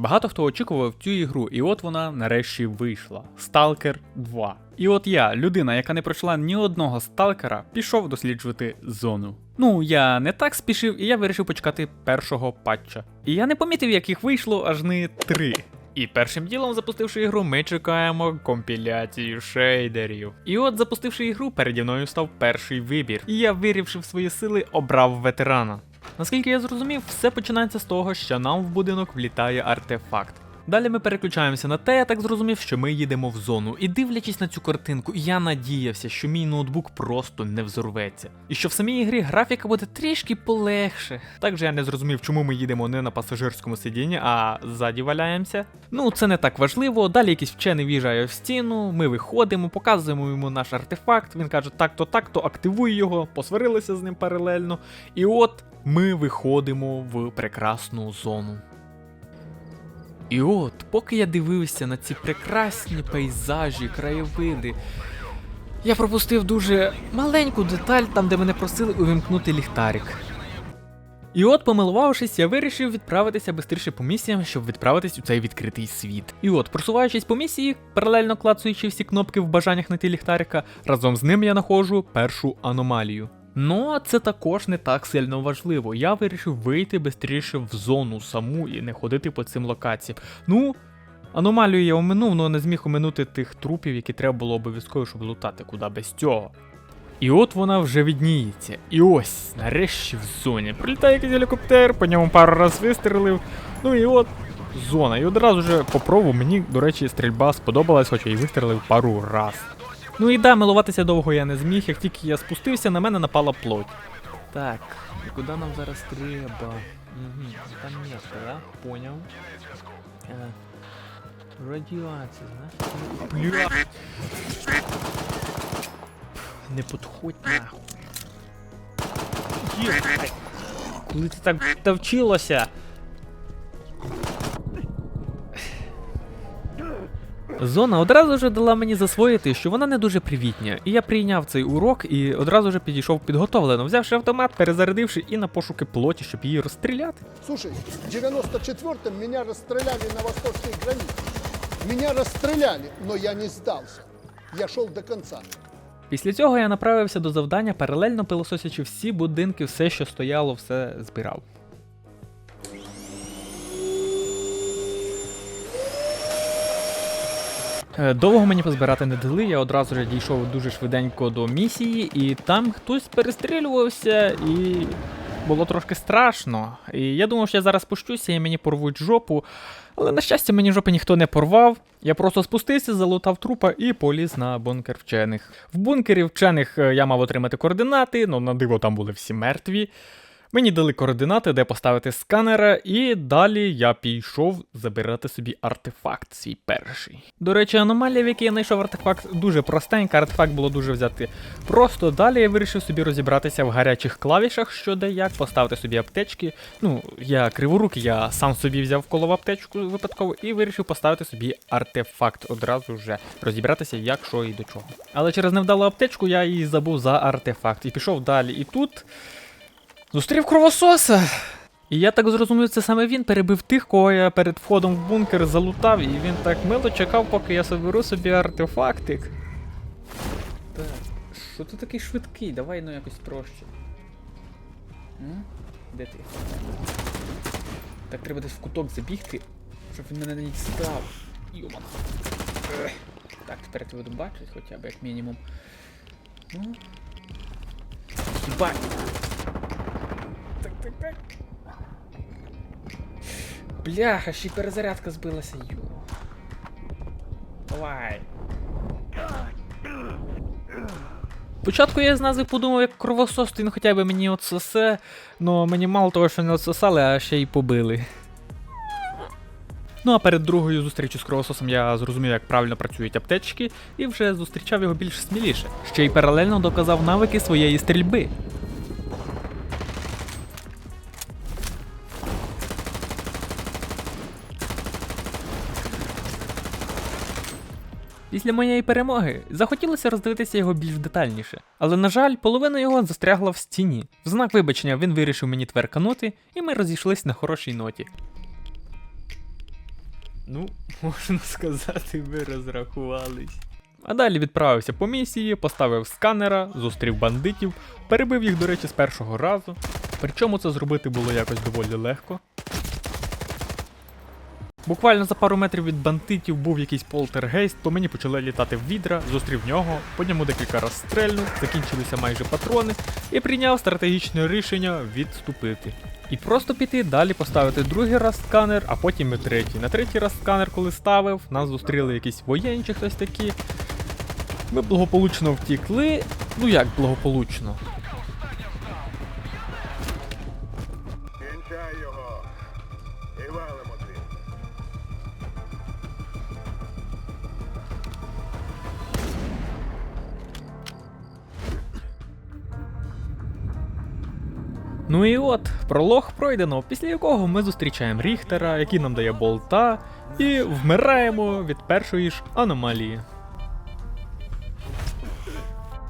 Багато хто очікував цю ігру, і от вона нарешті вийшла. Stalker 2. І от я, людина, яка не пройшла ні одного сталкера, пішов досліджувати зону. Ну, я не так спішив, і я вирішив почекати першого патча. І я не помітив, як їх вийшло аж не три. І першим ділом, запустивши ігру, ми чекаємо компіляцію шейдерів. І от, запустивши ігру, переді мною став перший вибір. І я, вирівши свої сили, обрав ветерана. Наскільки я зрозумів, все починається з того, що нам в будинок влітає артефакт. Далі ми переключаємося на те, я так зрозумів, що ми їдемо в зону. І дивлячись на цю картинку, я надіявся, що мій ноутбук просто не взорветься. І що в самій ігрі графіка буде трішки полегше. Також я не зрозумів, чому ми їдемо не на пасажирському сидінні, а ззаді валяємося. Ну, це не так важливо. Далі якийсь вчений в'їжджає в стіну, ми виходимо, показуємо йому наш артефакт. Він каже, так-то, так-то, активуй його, посварилися з ним паралельно. І от ми виходимо в прекрасну зону. І от, поки я дивився на ці прекрасні пейзажі, краєвиди, я пропустив дуже маленьку деталь там, де мене просили увімкнути ліхтарик. І от, помилувавшись, я вирішив відправитися швидше по місіям, щоб відправитись у цей відкритий світ. І от, просуваючись по місії, паралельно клацаючи всі кнопки в бажаннях знайти ліхтарика, разом з ним я знаходжу першу аномалію. Ну, а це також не так сильно важливо. Я вирішив вийти швидше в зону саму і не ходити по цим локаціям. Ну, аномалію я оминув, але не зміг оминути тих трупів, які треба було обов'язково, щоб лутати, куди без цього. І от вона вже відніється. І ось, нарешті в зоні. Прилітає якийсь гелікоптер, по ньому пару раз вистрелив. Ну і от зона. І одразу вже попробував, мені, до речі, стрільба сподобалась, хоча і вистрелив пару раз. Ну і да, милуватися довго я не зміг, як тільки я спустився, на мене напала плоть. Так, і куди нам зараз треба? Угу, там місце, да? Поняв. Е, радіація, знаєш? Бля. Не підходь нахуй. Є. Коли ти так навчилося? Зона одразу ж дала мені засвоїти, що вона не дуже привітня, і я прийняв цей урок і одразу ж підійшов підготовлено, взявши автомат, перезарядивши і на пошуки плоті, щоб її розстріляти. Слушай, в 94-м меня расстреляли на восточной границе. Меня расстреляли, но я не сдался. Я шел до конца. Після цього я направився до завдання, паралельно пилососячи всі будинки, все, що стояло, все збирав. Довго мені позбирати не дали, я одразу ж дійшов дуже швиденько до місії, і там хтось перестрілювався, і було трошки страшно. І я думав, що я зараз спущуся і мені порвуть жопу. Але на щастя, мені жопи ніхто не порвав. Я просто спустився, залутав трупа і поліз на бункер вчених. В бункері вчених е, я мав отримати координати, але на диво там були всі мертві. Мені дали координати, де поставити сканера, і далі я пішов забирати собі артефакт свій перший. До речі, аномалія, в якій я знайшов артефакт, дуже простенька, артефакт було дуже взяти просто. Далі я вирішив собі розібратися в гарячих клавішах, що де як, поставити собі аптечки. Ну, я криворукий, я сам собі взяв коло аптечку випадково і вирішив поставити собі артефакт одразу вже розібратися, як що і до чого. Але через невдалу аптечку я її забув за артефакт і пішов далі. І тут. Зустрів кровососа. І я так зрозумів, це саме він перебив тих, кого я перед входом в бункер залутав, і він так мило чекав, поки я соберу собі артефактик. Так, що ти такий швидкий? Давай ну якось проще. М? Де ти? Так треба десь в куток забігти, щоб він мене не дістав. Йомана. Ех. Так, тепер я буду бачити хоча б як мінімум. Ну. Бать! Бляха, ще й перезарядка збилася, йо. Давай. Спочатку я з назви подумав, як кровосос, він хоча б мені отсосе, но мені мало того, що не отсосали, а ще й побили. Ну а перед другою зустрічю з кровососом я зрозумів, як правильно працюють аптечки, і вже зустрічав його більш сміліше. Ще й паралельно доказав навики своєї стрільби. Після моєї перемоги захотілося роздивитися його більш детальніше, але на жаль, половина його застрягла в стіні. В знак вибачення він вирішив мені тверканути, і ми розійшлись на хорошій ноті. Ну, можна сказати, ви розрахувались. А далі відправився по місії, поставив сканера, зустрів бандитів, перебив їх, до речі, з першого разу. Причому це зробити було якось доволі легко. Буквально за пару метрів від бандитів був якийсь полтергейст, по мені почали літати в відра, зустрів нього, по ньому декілька раз стрельнув, закінчилися майже патрони і прийняв стратегічне рішення відступити. І просто піти далі поставити другий раз сканер, а потім і третій. На третій раз сканер, коли ставив, нас зустріли якісь воєнні чи хтось такі. Ми благополучно втікли. Ну як благополучно? Ну і от, пролог пройдено, після якого ми зустрічаємо Ріхтера, який нам дає болта, і вмираємо від першої ж аномалії.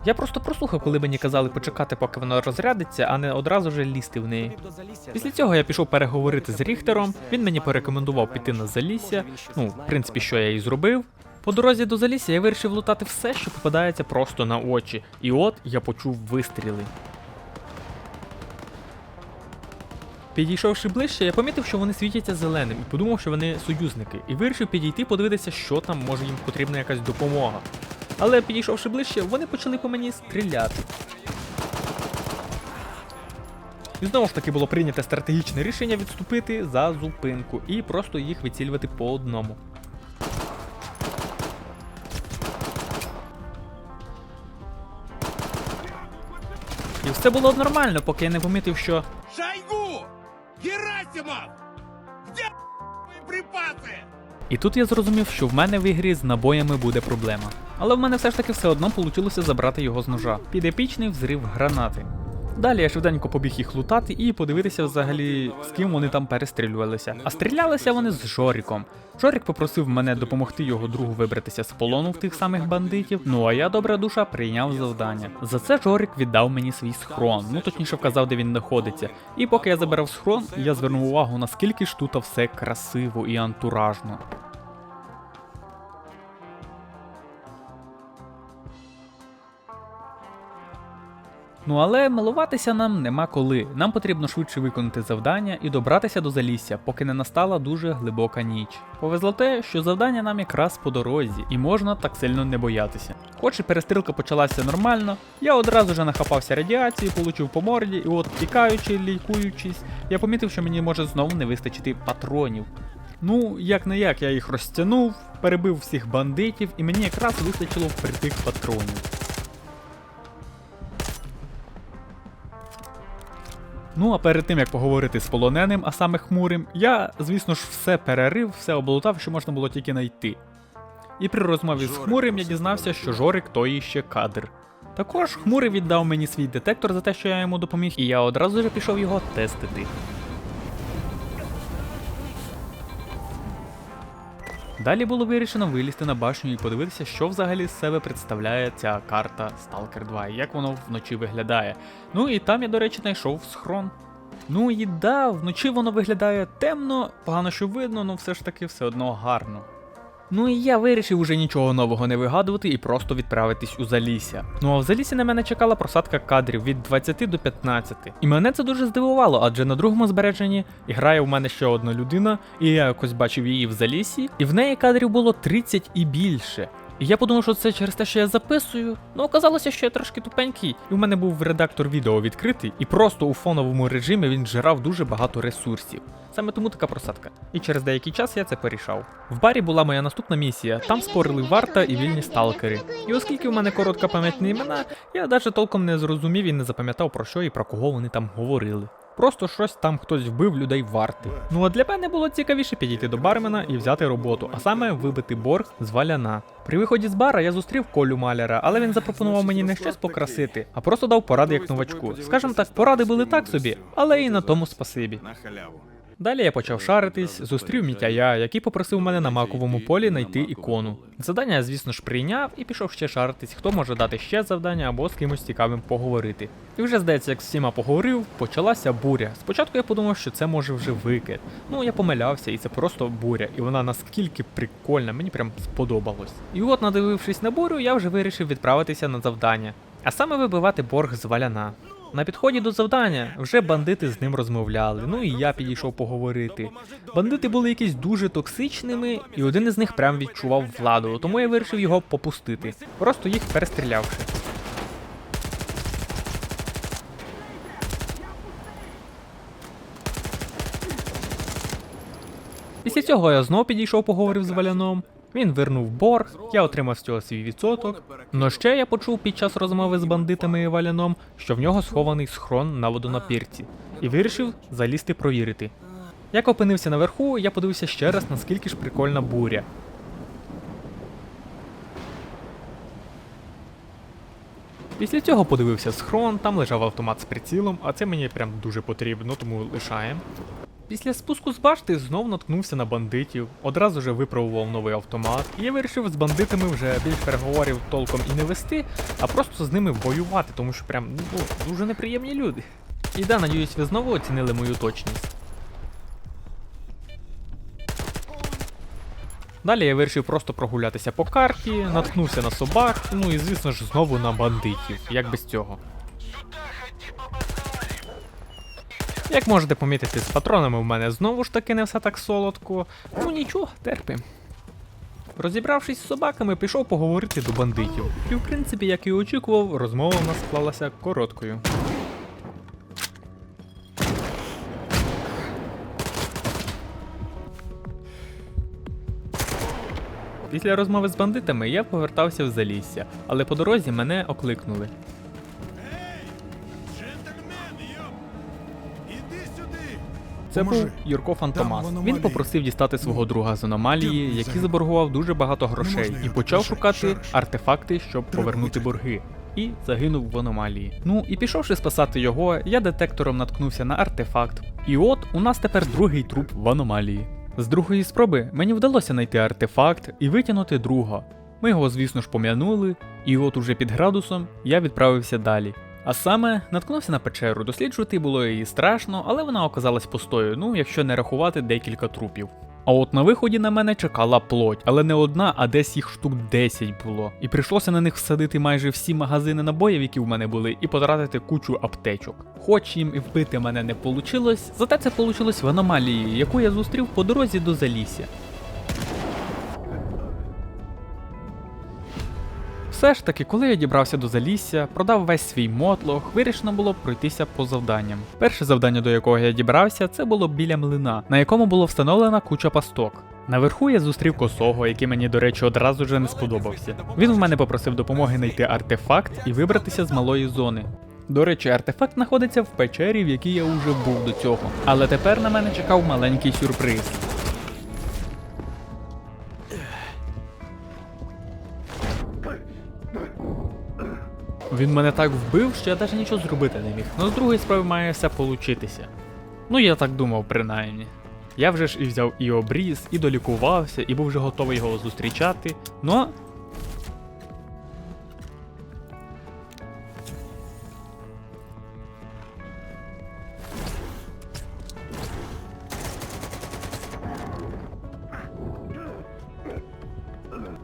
Я просто прослухав, коли мені казали почекати, поки воно розрядиться, а не одразу ж лізти в неї. Після цього я пішов переговорити з Ріхтером. Він мені порекомендував піти на залісся. Ну, в принципі, що я і зробив. По дорозі до залісся я вирішив лутати все, що попадається просто на очі. І от я почув вистріли. Підійшовши ближче, я помітив, що вони світяться зеленим і подумав, що вони союзники, і вирішив підійти подивитися, що там, може їм потрібна якась допомога. Але підійшовши ближче, вони почали по мені стріляти. І знову ж таки було прийнято стратегічне рішення відступити за зупинку і просто їх вицілювати по одному. І все було нормально, поки я не помітив, що Шойгу! Герасимов! Где припаси? І тут я зрозумів, що в мене в ігрі з набоями буде проблема. Але в мене все ж таки все одно вийшло забрати його з ножа під епічний взрив гранати. Далі я швиденько побіг їх лутати і подивитися взагалі, з ким вони там перестрілювалися. А стрілялися вони з Жоріком. Жорік попросив мене допомогти його другу вибратися з полону в тих самих бандитів. Ну а я, добра душа, прийняв завдання. За це Жорік віддав мені свій схрон, ну точніше вказав, де він знаходиться. І поки я забирав схрон, я звернув увагу, наскільки ж тут все красиво і антуражно. Ну але милуватися нам нема коли. Нам потрібно швидше виконати завдання і добратися до залісся, поки не настала дуже глибока ніч. Повезло те, що завдання нам якраз по дорозі, і можна так сильно не боятися. Хоч і перестрілка почалася нормально, я одразу же нахапався радіації, получив по морді, і от тікаючи, лікуючись, я помітив, що мені може знову не вистачити патронів. Ну, як не як, я їх розтягнув, перебив всіх бандитів, і мені якраз вистачило впритик патронів. Ну а перед тим як поговорити з полоненим, а саме хмурим, я, звісно ж, все перерив, все облутав, що можна було тільки знайти. І при розмові з хмурим я дізнався, що Жорик той іще кадр. Також хмурий віддав мені свій детектор за те, що я йому допоміг, і я одразу ж пішов його тестити. Далі було вирішено вилізти на башню і подивитися, що взагалі з себе представляє ця карта Stalker 2 і як воно вночі виглядає. Ну і там я, до речі, знайшов схрон. Ну і да, вночі воно виглядає темно, погано що видно, але все ж таки все одно гарно. Ну і я вирішив уже нічого нового не вигадувати і просто відправитись у Залісся. Ну а в Залісі на мене чекала просадка кадрів від 20 до 15. І мене це дуже здивувало, адже на другому збереженні грає в мене ще одна людина, і я якось бачив її в Залісі, і в неї кадрів було 30 і більше. Я подумав, що це через те, що я записую. Ну, оказалося, що я трошки тупенький. І в мене був редактор відео відкритий, і просто у фоновому режимі він жирав дуже багато ресурсів. Саме тому така просадка. І через деякий час я це порішав. В барі була моя наступна місія. Там спорили варта і вільні сталкери. І оскільки в мене коротка пам'ять на імена, я навіть толком не зрозумів і не запам'ятав про що і про кого вони там говорили. Просто щось там хтось вбив людей варти. Ну а для мене було цікавіше підійти до бармена і взяти роботу, а саме вибити борг з валяна. При виході з бара я зустрів Колю Маляра, але він запропонував мені не щось покрасити, а просто дав поради як новачку. Скажем так, поради були так собі, але і на тому спасибі. Далі я почав шаритись, зустрів мітяя, який попросив мене на маковому полі знайти ікону. Завдання я, звісно ж, прийняв і пішов ще шаритись, хто може дати ще завдання або з кимось цікавим поговорити. І вже здається, як з всіма поговорив, почалася буря. Спочатку я подумав, що це може вже викид. Ну я помилявся, і це просто буря, і вона наскільки прикольна, мені прям сподобалось. І от, надивившись на бурю, я вже вирішив відправитися на завдання, а саме вибивати борг з валяна. На підході до завдання вже бандити з ним розмовляли. Ну і я підійшов поговорити. Бандити були якісь дуже токсичними, і один із них прям відчував владу, тому я вирішив його попустити, просто їх перестрілявши. Після цього я знов підійшов поговорив з валяном. Він вернув борг, я отримав з цього свій відсоток. Но ще я почув під час розмови з бандитами і валяном, що в нього схований схрон на водонапірці, і вирішив залізти провірити. Як опинився наверху, я подивився ще раз, наскільки ж прикольна буря. Після цього подивився схрон, там лежав автомат з прицілом, а це мені прям дуже потрібно, тому лишаємо. Після спуску з башти знов наткнувся на бандитів, одразу же випробував новий автомат, і я вирішив з бандитами вже більш переговорів толком і не вести, а просто з ними воювати, тому що прям ну, дуже неприємні люди. І да, надіюсь, ви знову оцінили мою точність. Далі я вирішив просто прогулятися по карті, наткнувся на собак, ну і звісно ж знову на бандитів, як без цього. Як можете помітити, з патронами в мене знову ж таки не все так солодко. Ну нічого, терпим. Розібравшись з собаками, пішов поговорити до бандитів. І в принципі, як і очікував, розмова в нас склалася короткою. Після розмови з бандитами я повертався в залісся, але по дорозі мене окликнули. Це був Юрко Фантомас. Він попросив дістати свого друга з аномалії, який заборгував дуже багато грошей, і почав шукати артефакти, щоб повернути борги. І загинув в аномалії. Ну і пішовши спасати його, я детектором наткнувся на артефакт. І от у нас тепер другий труп в аномалії. З другої спроби мені вдалося знайти артефакт і витягнути друга. Ми його, звісно ж, пом'янули, і от уже під градусом я відправився далі. А саме наткнувся на печеру. Досліджувати було її страшно, але вона оказалась пустою, ну якщо не рахувати декілька трупів. А от на виході на мене чекала плоть, але не одна, а десь їх штук 10 було. І прийшлося на них всадити майже всі магазини набоїв, які в мене були, і потратити кучу аптечок. Хоч їм і вбити мене не вийшло, зате це вийшло в аномалії, яку я зустрів по дорозі до Залісся. Все ж таки, коли я дібрався до Залісся, продав весь свій мотлох, вирішено було пройтися по завданням. Перше завдання, до якого я дібрався, це було біля млина, на якому було встановлена куча пасток. Наверху я зустрів косого, який мені, до речі, одразу же не сподобався. Він в мене попросив допомоги знайти артефакт і вибратися з малої зони. До речі, артефакт знаходиться в печері, в якій я уже був до цього. Але тепер на мене чекав маленький сюрприз. Він мене так вбив, що я навіть нічого зробити не міг. Ну з другої справи має все получитися. Ну я так думав, принаймні. Я вже ж і взяв і обріз, і долікувався, і був вже готовий його зустрічати. Ну.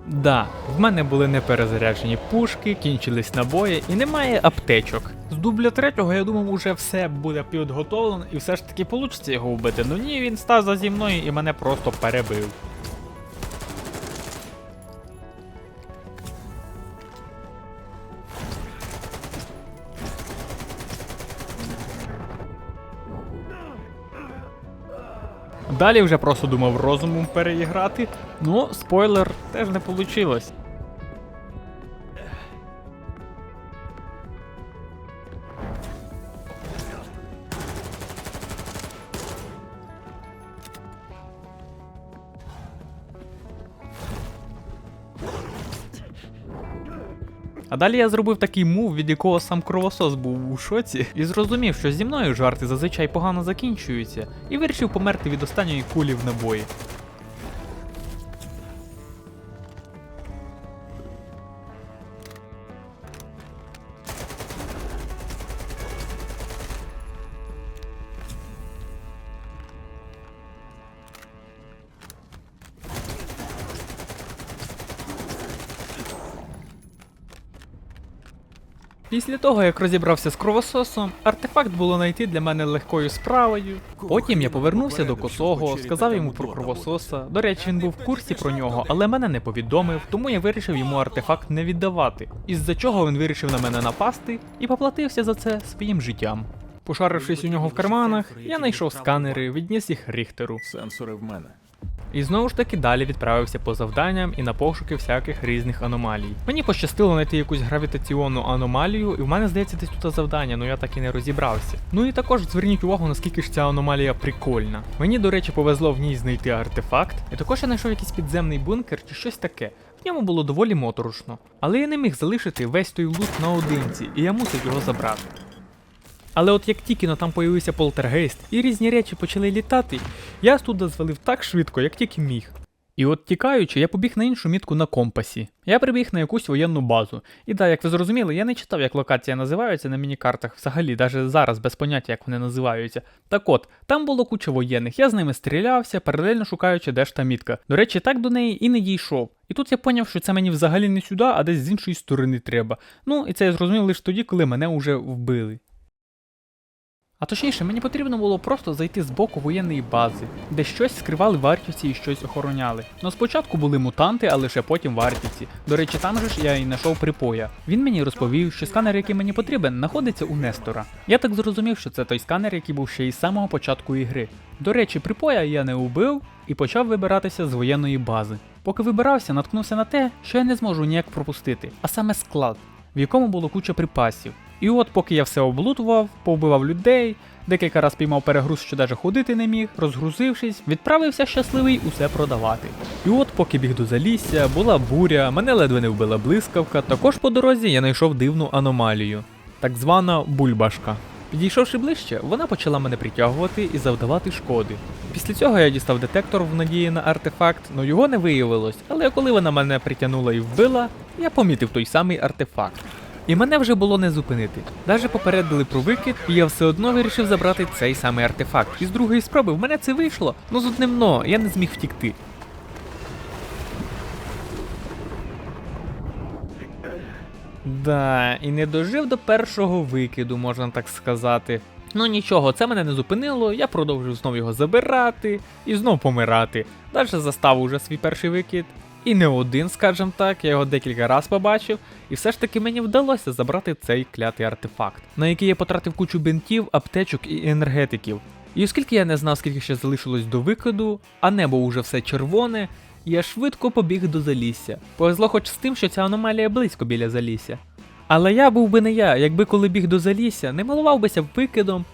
Да, в мене були неперезаряджені пушки, кінчились набої і немає аптечок. З дубля третього я думав, уже все буде підготовлено і все ж таки вийде його вбити. Ну ні, він став заді мною і мене просто перебив. Далі вже просто думав розумом переіграти. Ну, спойлер, теж не вийшло. Далі я зробив такий мув, від якого сам кровосос був у шоці, і зрозумів, що зі мною жарти зазвичай погано закінчуються, і вирішив померти від останньої кулі в набої. Після того, як розібрався з кровососом, артефакт було знайти для мене легкою справою. Потім я повернувся до косого, сказав йому про кровососа. До речі, він був в курсі про нього, але мене не повідомив, тому я вирішив йому артефакт не віддавати. Із-за чого він вирішив на мене напасти і поплатився за це своїм життям. Пошарившись у нього в карманах, я знайшов сканери, відніс їх Ріхтеру. Сенсори в мене. І знову ж таки далі відправився по завданням і на пошуки всяких різних аномалій. Мені пощастило знайти якусь гравітаційну аномалію, і в мене здається десь тут завдання, але я так і не розібрався. Ну і також зверніть увагу, наскільки ж ця аномалія прикольна. Мені, до речі, повезло в ній знайти артефакт, і також я знайшов якийсь підземний бункер чи щось таке. В ньому було доволі моторошно. Але я не міг залишити весь той лут наодинці, і я мусив його забрати. Але от як тільки на там появився полтергейст і різні речі почали літати, я туди звалив так швидко, як тільки міг. І от тікаючи, я побіг на іншу мітку на компасі. Я прибіг на якусь воєнну базу. І да, як ви зрозуміли, я не читав, як локація називаються на мінікартах, взагалі, навіть зараз без поняття, як вони називаються. Так от, там було куча воєнних, я з ними стрілявся, паралельно шукаючи, де ж та мітка. До речі, так до неї і не дійшов. І тут я поняв, що це мені взагалі не сюди, а десь з іншої сторони треба. Ну і це я зрозумів лише тоді, коли мене вже вбили. А точніше, мені потрібно було просто зайти з боку воєнної бази, де щось скривали вартівці і щось охороняли. Ну спочатку були мутанти, а лише потім вартівці. До речі, там же ж я і знайшов припоя. Він мені розповів, що сканер, який мені потрібен, знаходиться у Нестора. Я так зрозумів, що це той сканер, який був ще із самого початку ігри. До речі, припоя я не убив і почав вибиратися з воєнної бази. Поки вибирався, наткнувся на те, що я не зможу ніяк пропустити, а саме склад, в якому було куча припасів. І от поки я все облутував, повбивав людей, декілька раз піймав перегруз, що даже ходити не міг, розгрузившись, відправився щасливий усе продавати. І от поки біг до залісся, була буря, мене ледве не вбила блискавка, також по дорозі я знайшов дивну аномалію, так звана бульбашка. Підійшовши ближче, вона почала мене притягувати і завдавати шкоди. Після цього я дістав детектор в надії на артефакт, но його не виявилось, але коли вона мене притягнула і вбила, я помітив той самий артефакт. І мене вже було не зупинити. Даже попередили про викид, і я все одно вирішив забрати цей самий артефакт. І з другої спроби в мене це вийшло, ну з одним но, я не зміг втікти. Да, і не дожив до першого викиду, можна так сказати. Ну нічого, це мене не зупинило, я продовжив знов його забирати і знов помирати. Далі застав уже свій перший викид. І не один, скажем так, я його декілька раз побачив, і все ж таки мені вдалося забрати цей клятий артефакт, на який я потратив кучу бинтів, аптечок і енергетиків. І оскільки я не знав, скільки ще залишилось до викиду, а небо уже все червоне, я швидко побіг до залісся. Повезло хоч з тим, що ця аномалія близько біля залісся. Але я був би не я, якби коли біг до залісся, не малував бися викидом,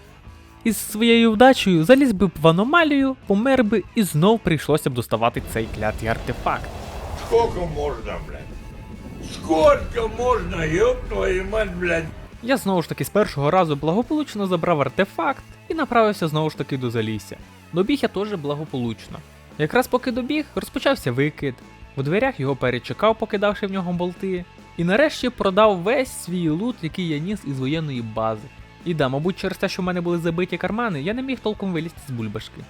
і з своєю вдачею заліз би в аномалію, помер би і знов прийшлося б доставати цей клятий артефакт. Сколько можно, блядь? Сколько можно, ёб твою мать, блядь? Я знову ж таки з першого разу благополучно забрав артефакт і направився знову ж таки до залісся. Добіг я теж благополучно. Якраз поки добіг, розпочався викид. У дверях його перечекав, покидавши в нього болти. І нарешті продав весь свій лут, який я ніс із воєнної бази. І да, мабуть, через те, що в мене були забиті кармани, я не міг толком вилізти з бульбашки.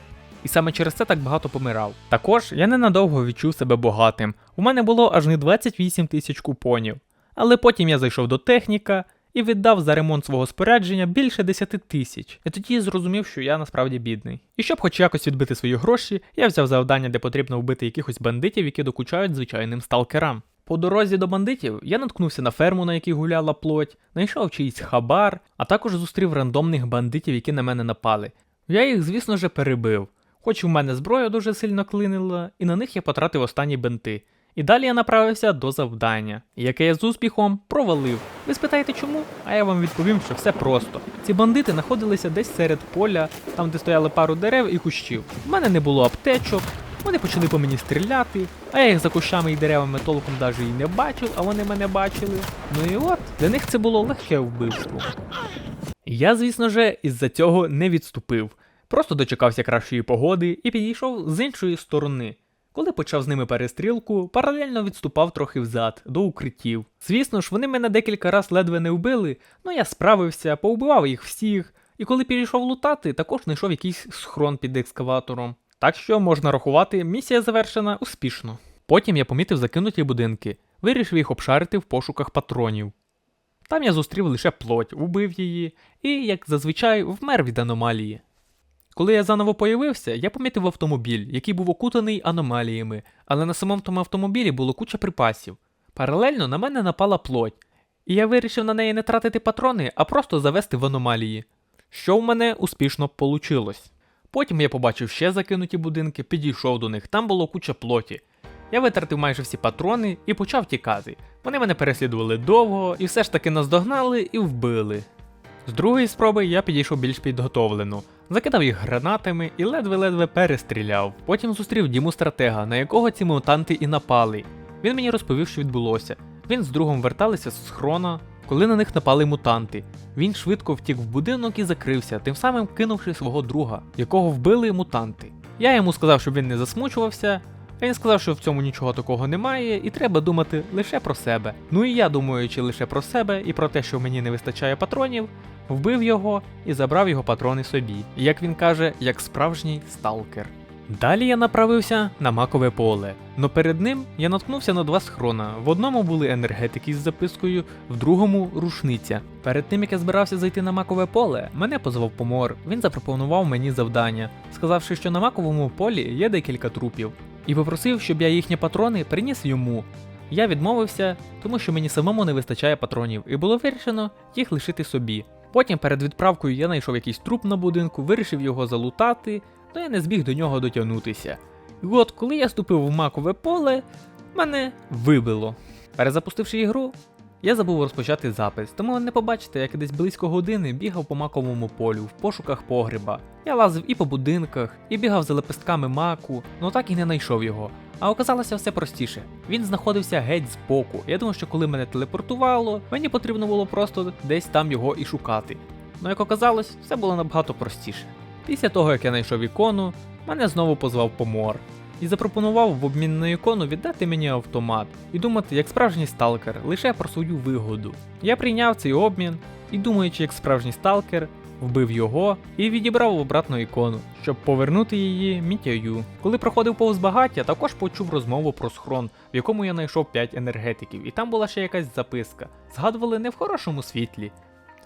І саме через це так багато помирав. Також я ненадовго відчув себе багатим. У мене було аж не 28 тисяч купонів. Але потім я зайшов до техніка і віддав за ремонт свого спорядження більше 10 тисяч. І тоді зрозумів, що я насправді бідний. І щоб хоч якось відбити свої гроші, я взяв завдання, де потрібно вбити якихось бандитів, які докучають звичайним сталкерам. По дорозі до бандитів я наткнувся на ферму, на якій гуляла плоть, знайшов чиїсь хабар, а також зустрів рандомних бандитів, які на мене напали. Я їх, звісно ж, перебив. Хоч у мене зброя дуже сильно клинила, і на них я потратив останні бенти. І далі я направився до завдання, яке я з успіхом провалив. Ви спитаєте чому? А я вам відповім, що все просто. Ці бандити знаходилися десь серед поля, там де стояли пару дерев і кущів. У мене не було аптечок, Вони почали по мені стріляти, а я їх за кущами і деревами толком навіть і не бачив, а вони мене бачили. Ну і от, для них це було легке вбивство. Я, звісно же, із-за цього не відступив. Просто дочекався кращої погоди і підійшов з іншої сторони. Коли почав з ними перестрілку, паралельно відступав трохи взад, до укриттів. Звісно ж, вони мене декілька раз ледве не вбили, але я справився, повбивав їх всіх, і коли підійшов лутати, також знайшов якийсь схрон під екскаватором. Так що можна рахувати, місія завершена успішно. Потім я помітив закинуті будинки, вирішив їх обшарити в пошуках патронів. Там я зустрів лише плоть, убив її і, як зазвичай, вмер від аномалії. Коли я заново появився, я помітив автомобіль, який був окутаний аномаліями, але на самому тому автомобілі було куча припасів. Паралельно на мене напала плоть, і я вирішив на неї не тратити патрони, а просто завести в аномалії. Що в мене успішно получилось. Потім я побачив ще закинуті будинки, підійшов до них, там було куча плоті. Я витратив майже всі патрони і почав тікати. Вони мене переслідували довго і все ж таки наздогнали і вбили. З другої спроби я підійшов більш підготовлено, закидав їх гранатами і ледве-ледве перестріляв. Потім зустрів Діму стратега, на якого ці мутанти і напали. Він мені розповів, що відбулося. Він з другом верталися з схрона, коли на них напали мутанти. Він швидко втік в будинок і закрився, тим самим кинувши свого друга, якого вбили мутанти. Я йому сказав, щоб він не засмучувався. А він сказав, що в цьому нічого такого немає, і треба думати лише про себе. Ну і я, думаючи лише про себе і про те, що мені не вистачає патронів, вбив його і забрав його патрони собі. Як він каже, як справжній сталкер. Далі я направився на макове поле, но перед ним я наткнувся на два схрона. В одному були енергетики з запискою, в другому рушниця. Перед тим як я збирався зайти на макове поле, мене позвав помор. Він запропонував мені завдання, сказавши, що на маковому полі є декілька трупів, і попросив, щоб я їхні патрони приніс йому. Я відмовився, тому що мені самому не вистачає патронів, і було вирішено їх лишити собі. Потім перед відправкою я знайшов якийсь труп на будинку, вирішив його залутати, то я не зміг до нього дотягнутися. І от коли я ступив в макове поле, мене вибило. Перезапустивши ігру, я забув розпочати запис, тому ви не побачите, як десь близько години бігав по маковому полю в пошуках погреба. Я лазив і по будинках, і бігав за лепестками маку, але так і не знайшов його. А оказалося все простіше. Він знаходився геть збоку. Я думав, що коли мене телепортувало, мені потрібно було просто десь там його і шукати. Ну як оказалось, все було набагато простіше. Після того, як я знайшов ікону, мене знову позвав помор і запропонував в обмін на ікону віддати мені автомат і думати, як справжній сталкер, лише про свою вигоду. Я прийняв цей обмін і, думаючи, як справжній сталкер, вбив його і відібрав обратну ікону, щоб повернути її мітяю. Коли проходив повз багаття, також почув розмову про схрон, в якому я знайшов 5 енергетиків, і там була ще якась записка. Згадували не в хорошому світлі.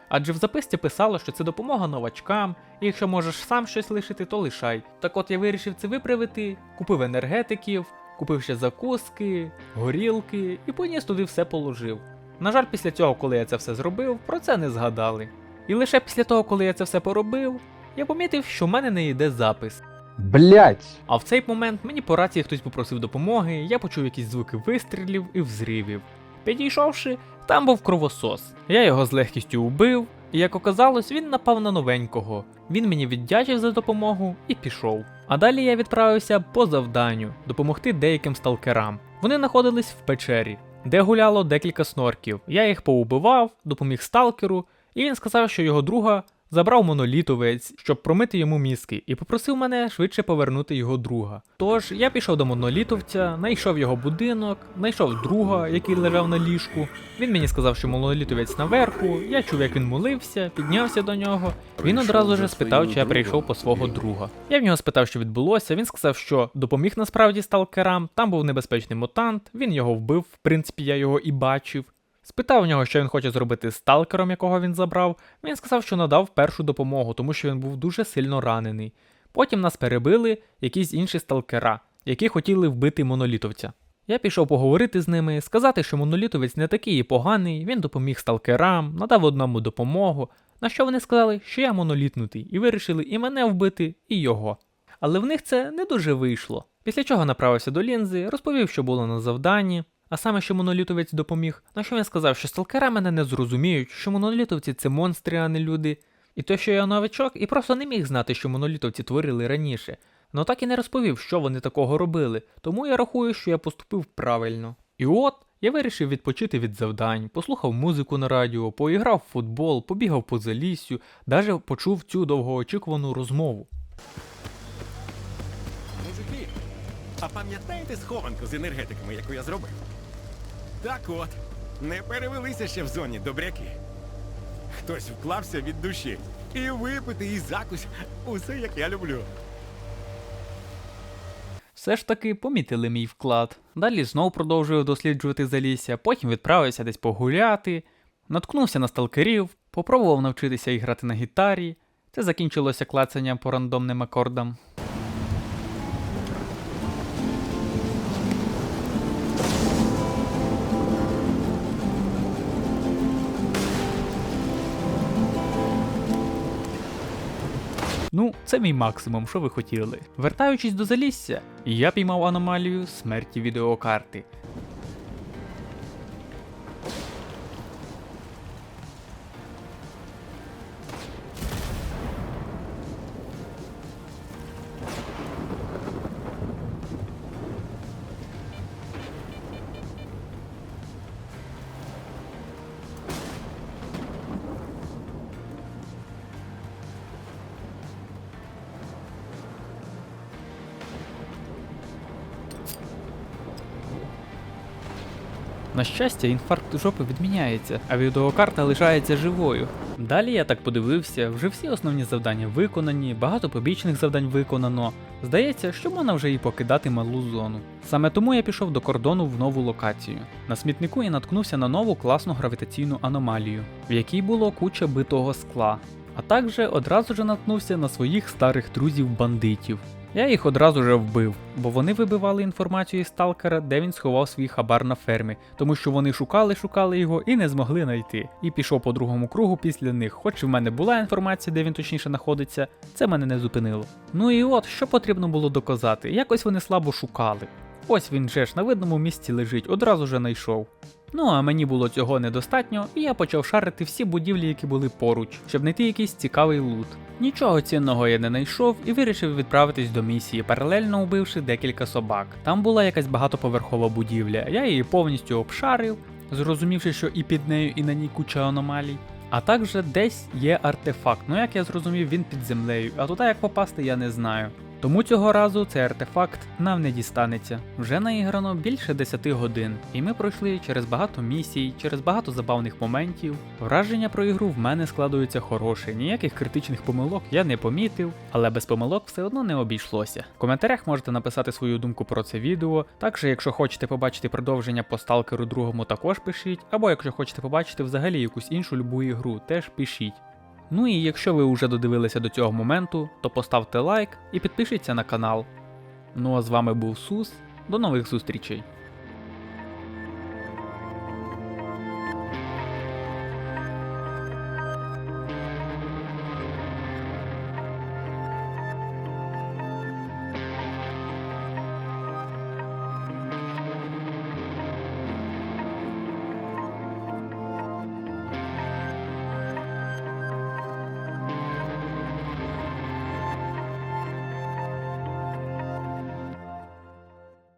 Адже в записці писало, що це допомога новачкам, і якщо можеш сам щось лишити, то лишай. Так от я вирішив це виправити, купив енергетиків, купив ще закуски, горілки і поніс туди все положив. На жаль, після цього, коли я це все зробив, про це не згадали. І лише після того, коли я це все поробив, я помітив, що в мене не йде запис. Блять. А в цей момент мені по рації хтось попросив допомоги, я почув якісь звуки вистрілів і взривів. Підійшовши, там був кровосос. Я його з легкістю убив, і як оказалось, він напав на новенького. Він мені віддячив за допомогу і пішов. А далі я відправився по завданню допомогти деяким сталкерам. Вони знаходились в печері, де гуляло декілька снорків. Я їх поубивав, допоміг сталкеру, і він сказав, що його друга забрав монолітовець, щоб промити йому мізки, і попросив мене швидше повернути його друга. Тож я пішов до монолітовця, знайшов його будинок, знайшов друга, який лежав на ліжку. Він мені сказав, що монолітовець наверху. Я чув, як він молився, піднявся до нього. Він одразу ж спитав, чи я прийшов по свого друга. Я в нього спитав, що відбулося. Він сказав, що допоміг насправді сталкерам. Там був небезпечний мутант. Він його вбив. В принципі, я його і бачив. Спитав у нього, що він хоче зробити з сталкером, якого він забрав. Він сказав, що надав першу допомогу, тому що він був дуже сильно ранений. Потім нас перебили якісь інші сталкера, які хотіли вбити монолітовця. Я пішов поговорити з ними, сказати, що монолітовець не такий і поганий, він допоміг сталкерам, надав одному допомогу. На що вони сказали, що я монолітнутий, і вирішили і мене вбити, і його. Але в них це не дуже вийшло. Після чого направився до лінзи, розповів, що було на завданні, а саме, що монолітовець допоміг, на що він сказав, що сталкера мене не зрозуміють, що монолітовці це монстри, а не люди. І то, що я новичок, і просто не міг знати, що монолітовці творили раніше. но так і не розповів, що вони такого робили, тому я рахую, що я поступив правильно. І от я вирішив відпочити від завдань, послухав музику на радіо, поіграв в футбол, побігав по заліссю, даже почув цю довгоочікувану розмову. Мужики, а пам'ятаєте схованку з енергетиками, яку я зробив? Так от, не перевелися ще в зоні добряки. Хтось вклався від душі. І випити, і закусь. Усе як я люблю. Все ж таки помітили мій вклад. Далі знов продовжую досліджувати залісся, потім відправився десь погуляти, наткнувся на сталкерів, попробував навчитися і грати на гітарі. Це закінчилося клацанням по рандомним акордам. Ну, це мій максимум, що ви хотіли. Вертаючись до залісся, я піймав аномалію смерті відеокарти. На щастя, інфаркт жопи відміняється, а відеокарта лишається живою. Далі я так подивився, вже всі основні завдання виконані, багато побічних завдань виконано. Здається, що можна вже і покидати малу зону. Саме тому я пішов до кордону в нову локацію. На смітнику я наткнувся на нову класну гравітаційну аномалію, в якій було куча битого скла. А також одразу ж наткнувся на своїх старих друзів-бандитів. Я їх одразу же вбив, бо вони вибивали інформацію із сталкера, де він сховав свій хабар на фермі, тому що вони шукали, шукали його і не змогли знайти. І пішов по другому кругу після них. Хоч в мене була інформація, де він точніше знаходиться, це мене не зупинило. Ну і от що потрібно було доказати, якось вони слабо шукали. Ось він же ж на видному місці лежить, одразу же знайшов. Ну а мені було цього недостатньо, і я почав шарити всі будівлі, які були поруч, щоб знайти якийсь цікавий лут. Нічого цінного я не знайшов і вирішив відправитись до місії, паралельно убивши декілька собак. Там була якась багатоповерхова будівля, я її повністю обшарив, зрозумівши, що і під нею, і на ній куча аномалій. А також десь є артефакт. Ну як я зрозумів, він під землею, а туди як попасти, я не знаю. Тому цього разу цей артефакт нам не дістанеться. Вже наіграно більше 10 годин, і ми пройшли через багато місій, через багато забавних моментів. Враження про ігру в мене складується хороше, ніяких критичних помилок я не помітив, але без помилок все одно не обійшлося. В коментарях можете написати свою думку про це відео. Також, якщо хочете побачити продовження по сталкеру другому, також пишіть, або якщо хочете побачити взагалі якусь іншу любу ігру, теж пишіть. Ну і якщо ви вже додивилися до цього моменту, то поставте лайк і підпишіться на канал. Ну а з вами був Сус. До нових зустрічей!